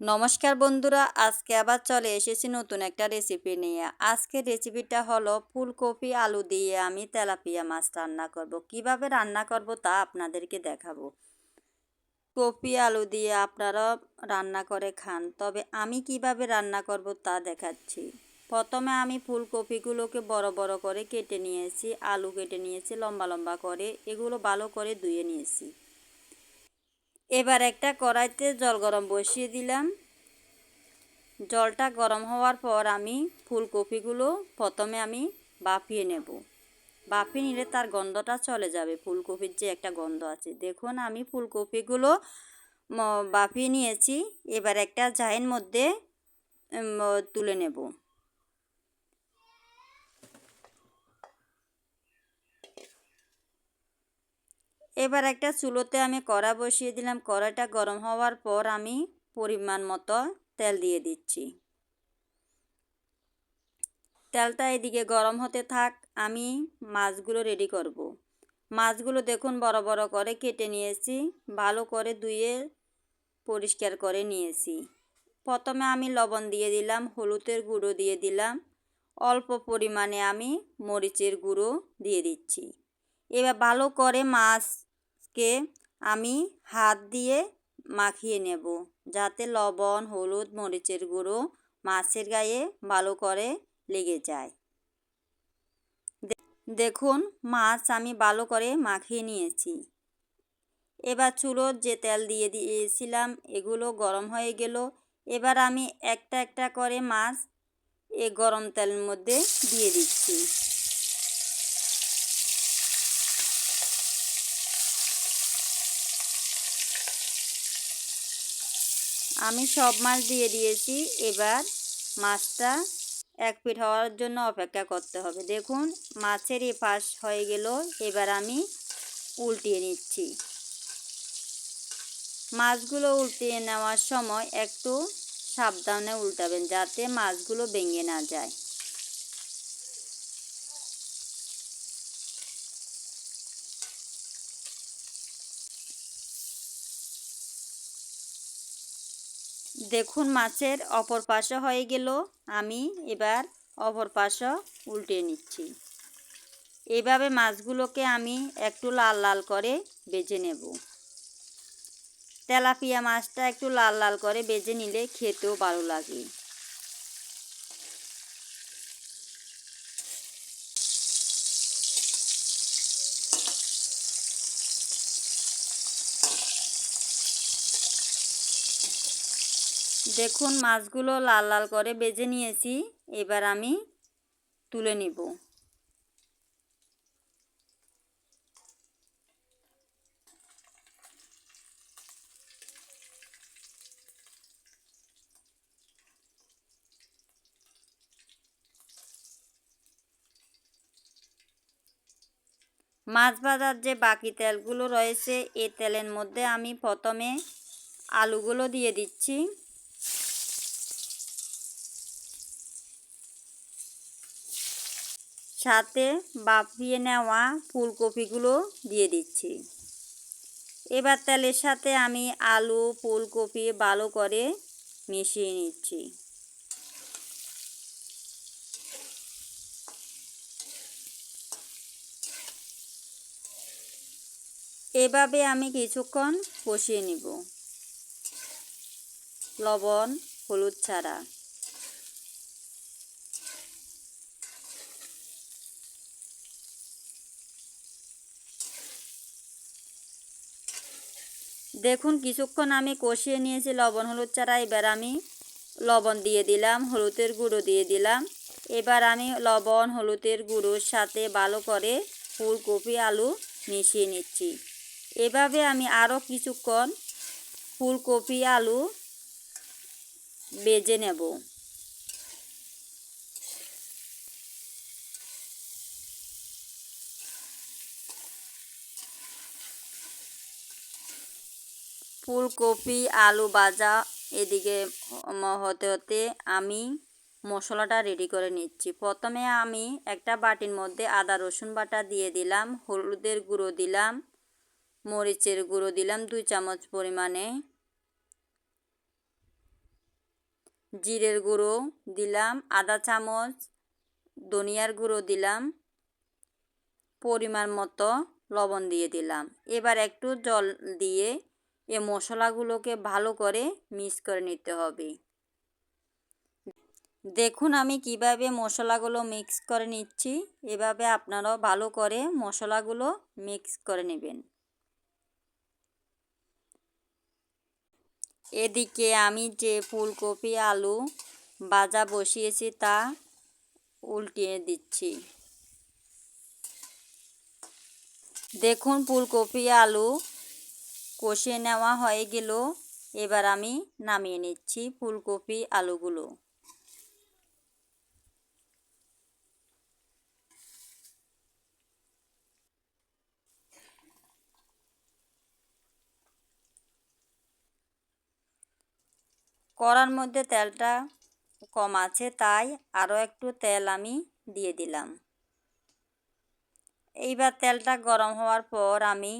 নমস্কার বন্ধুরা, আজকে আবার চলে এসেছি নতুন একটা রেসিপি নিয়ে। আজকের রেসিপিটা হলো ফুলকপি আলু দিয়ে আমি তেলাপিয়া মাছ রান্না করব। কীভাবে রান্না করব তা আপনাদেরকে দেখাবো। কপি আলু দিয়ে আপনারা রান্না করে খান, তবে আমি কীভাবে রান্না করব তা দেখাচ্ছি। প্রথমে আমি ফুলকপিগুলোকে বড় বড় করে কেটে নিয়েছি, আলু কেটে নিয়েছি, লম্বা লম্বা করে, এগুলো ভালো করে ধুয়ে নিয়েছি। এবার একটা কড়াইতে জল গরম বসিয়ে দিলাম। জলটা গরম হওয়ার পর আমি ফুলকপিগুলো প্রথমে আমি বাফিয়ে নেব। বাফিয়ে নিলে তার গন্ধটা চলে যাবে, ফুলকপির যে একটা গন্ধ আছে। দেখুন, আমি ফুলকপিগুলো বাফিয়ে নিয়েছি। এবার একটা জায়ের মধ্যে তুলে নেব। এবার একটা চুলোতে আমি কড়া বসিয়ে দিলাম। কড়াটা গরম হওয়ার পর আমি পরিমাণ মতো তেল দিয়ে দিচ্ছি। তেলটা এদিকে গরম হতে থাক, আমি মাছগুলো রেডি করব। মাছগুলো দেখুন বড় বড় করে কেটে নিয়েছি, ভালো করে ধুয়ে পরিষ্কার করে নিয়েছি। প্রথমে আমি লবণ দিয়ে দিলাম, হলুদের গুঁড়ো দিয়ে দিলাম, অল্প পরিমাণে আমি মরিচের গুঁড়ো দিয়ে দিচ্ছি। এবার ভালো করে মাছ কে আমি হাত দিয়ে মাখিয়ে নেব যাতে লবণ, হলুদ, মরিচের গুঁড়ো মাছের গায়ে ভালো করে লেগে যায়। দেখুন, মাছ আমি ভালো করে মাখিয়ে নিয়েছি। এবার চুলোর যে তেল দিয়ে দিয়েছিলাম, এগুলো গরম হয়ে গেল। এবার আমি একটা একটা করে মাছ এ গরম তেলের মধ্যে দিয়ে দিচ্ছি। আমি সব মাছ দিয়ে দিয়েছি। এবার মাছটা এক পিঠ হওয়ার জন্য অপেক্ষা করতে হবে। দেখুন, মাছের এ হয়ে গেল। এবার আমি উল্টিয়ে নিচ্ছি। মাছগুলো উল্টিয়ে নেওয়ার সময় একটু সাবধানে উল্টাবেন যাতে মাছগুলো ভেঙে না যায়। দেখুন মাছের অপর পাশে হয়ে গেল। আমি এবার অপর পাশে উল্টে নিচ্ছি। এভাবে মাছগুলোকে আমি একটু লাল লাল করে বেজে নেব। তেলাপিয়া মাছটা একটু লাল লাল করে বেজে নিলে খেতেও ভালো লাগে। দেখুন, মাছগুলো লাল লাল করে বেজে নিয়েছি। এবার আমি তুলে নিব। মাছ ভাজার যে বাকি তেলগুলো রয়েছে এই তেলের মধ্যে আমি প্রথমে আলুগুলো দিয়ে দিচ্ছি। সাথে বাপিয়ে নেওয়া ফুলকপিগুলো দিয়ে দিচ্ছি। এবার তেলের সাথে আমি আলু, ফুলকপি ভালো করে মিশিয়ে নিচ্ছি। এভাবে আমি কিছুক্ষণ কষিয়ে নিব। লবণ, হলুদ ছাড়া। দেখুন, কিছুক্ষণ আমি কষিয়ে নিয়েছি লবণ, হলুদ চারা। এবার আমি লবণ দিয়ে দিলাম, হলুদের গুঁড়ো দিয়ে দিলাম। এবার আমি লবণ, হলুদের গুঁড়োর সাথে ভালো করে ফুলকপি, আলু মিশিয়ে নিচ্ছি। এভাবে আমি আরও কিছুক্ষণ ফুলকপি, আলু বেজে নেব। ফুলকপি, আলু ভাজা, এদিকে হতে হতে আমি মশলাটা রেডি করে নিচ্ছি। প্রথমে আমি একটা বাটির মধ্যে আদা, রসুন বাটা দিয়ে দিলাম, হলুদের গুঁড়ো দিলাম, মরিচের গুঁড়ো দিলাম দুই চামচ পরিমাণে। জিরের গুঁড়ো দিলাম আধা চামচ, ধনিয়ার গুঁড়ো দিলাম, পরিমাণ মতো লবণ দিয়ে দিলাম। এবার একটু জল দিয়ে এ মশলাগুলোকে ভালো করে মিক্স করে নিতে হবে। দেখুন আমি কীভাবে মশলাগুলো মিক্স করে নিচ্ছি। এভাবে আপনারাও ভালো করে মশলাগুলো মিক্স করে নেবেন। এদিকে আমি যে ফুলকপি, আলু ভাজা বসিয়েছি তা উল্টিয়ে দিচ্ছি। দেখুন ফুলকপি, আলু কষিয়ে নেওয়া হয়ে গেল। এবার আমি নামিয়ে নিচ্ছি ফুলকপি আলুগুলো। কড়ার মধ্যে তেলটা কম আছে, তাই আরও একটু তেল আমি দিয়ে দিলাম। এইবার তেলটা গরম হওয়ার পর আমি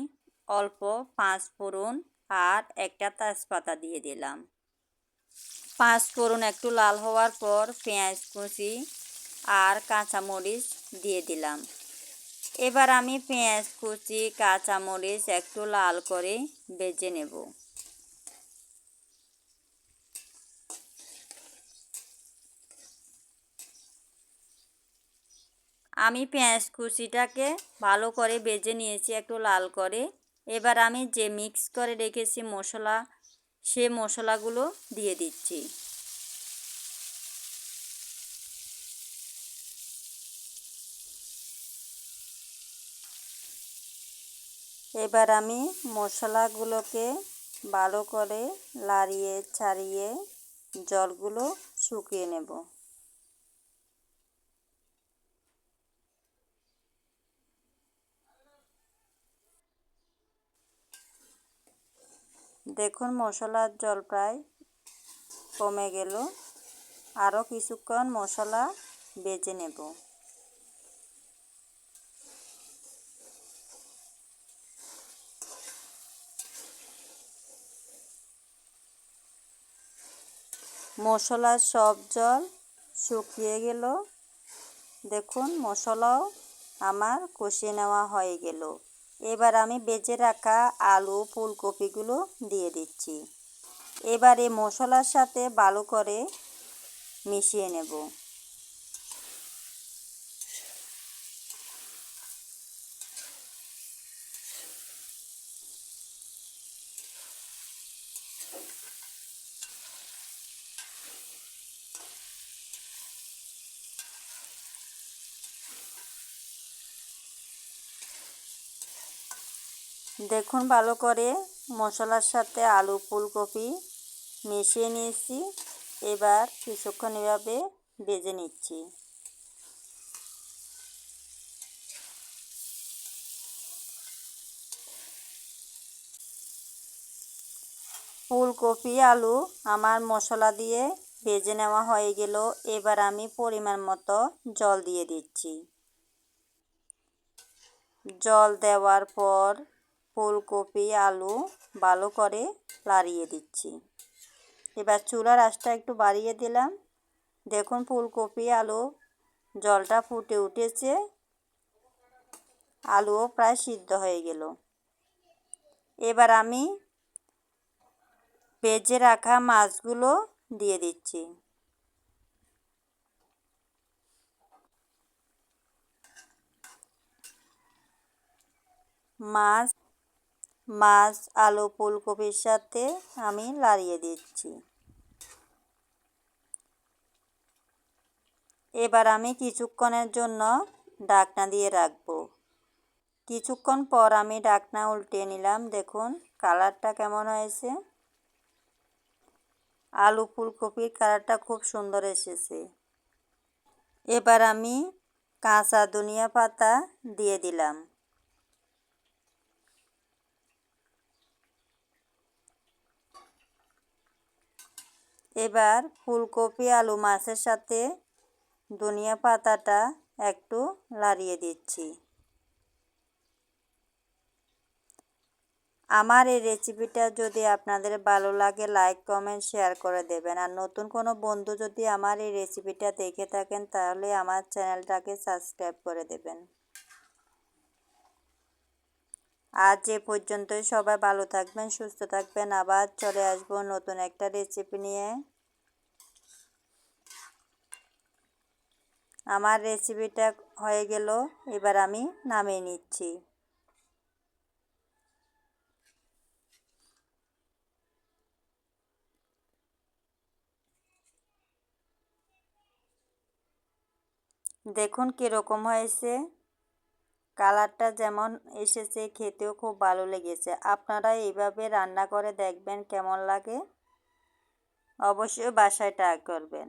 অল্প পাঁচ ফোড়ন আর একটা তেজপাতা দিয়ে দিলাম। পাঁচ ফোড়ন একটু লাল হওয়ার পর পেঁয়াজ কুচি আর কাঁচামরিচ দিয়ে দিলাম। এবার আমি পেঁয়াজ কুচি, কাঁচামরিচ একটু লাল করে বেজে নেব। আমি পেঁয়াজ কুচিটাকে ভালো করে বেজে নিয়েছি, একটু লাল করে। এবার আমি যে মিক্স করে রেখেছি মশলা, সে মশলাগুলো দিয়ে দিচ্ছি। এবার আমি মশলাগুলোকে ভালো করে লাড়িয়ে, ছাড়িয়ে জলগুলো শুকিয়ে নেব। দেখুন মশলার জল প্রায় কমে গেল। আরও কিছুক্ষণ মশলা বেজে নেব। মশলার সব জল শুকিয়ে গেল। দেখুন মশলাও আমার কষিয়ে নেওয়া হয়ে গেল। এবার আমি বেজে রাখা আলু, ফুলকপিগুলো দিয়ে দিচ্ছি। এবারে মশলার সাথে ভালো করে মিশিয়ে নেব। দেখুন ভালো করে মশলার সাথে আলু ফুলকপি মিশিয়ে নিয়েছি। এবার কিছুক্ষণ এভাবে ভেজে নিচ্ছি। ফুলকপি, আলু আমার মশলা দিয়ে ভেজে নেওয়া হয়ে গেল। এবার আমি পরিমাণ মতো জল দিয়ে দিচ্ছি। জল দেওয়ার পর ফুলকপি, আলু ভালো করে লাড়িয়ে দিচ্ছি। এবার চুলার আঁচটা একটু বাড়িয়ে দিলাম। দেখুন ফুলকপি, আলু জলটা ফুটে উঠেছে। আলুও প্রায় সিদ্ধ হয়ে গেল। এবার আমি ভেজে রাখা মাছগুলো দিয়ে দিচ্ছি। মাছ মাছ, আলু, ফুলকপির সাথে আমি লাড়িয়ে দিচ্ছি। এবার আমি কিছুক্ষণের জন্য ডাকনা দিয়ে রাখব। কিছুক্ষণ পর আমি ডাকনা উল্টে নিলাম। দেখুন, কালারটা কেমন হয়েছে। আলু, ফুলকপির কালারটা খুব সুন্দর এসেছে। এবার আমি কাঁচা ধনিয়া পাতা দিয়ে দিলাম। এবার ফুলকপি, আলু মাছের সাথে ধনিয়া পাতাটা একটু লাড়িয়ে দিচ্ছি। আমার এই রেসিপিটা যদি আপনাদের ভালো লাগে, লাইক, কমেন্ট, শেয়ার করে দেবেন। আর নতুন কোনো বন্ধু যদি আমার এই রেসিপিটা দেখে থাকেন, তাহলে আমার চ্যানেলটাকে সাবস্ক্রাইব করে দেবেন। আজ এ পর্যন্তই। সবাই ভালো থাকবেন, সুস্থ থাকবেন। আবার চলে আসব নতুন একটা রেসিপি নিয়ে। আমার রেসিপিটা হয়ে গেল, এবার আমি নামিয়ে নিচ্ছি। দেখুন কীরকম হয়েছে। কালারটা যেমন এসেছে, খেতেও খুব ভালো লেগেছে। আপনারা এইভাবে রান্না করে দেখবেন কেমন লাগে। অবশ্যই বাসায় ট্রাই করবেন।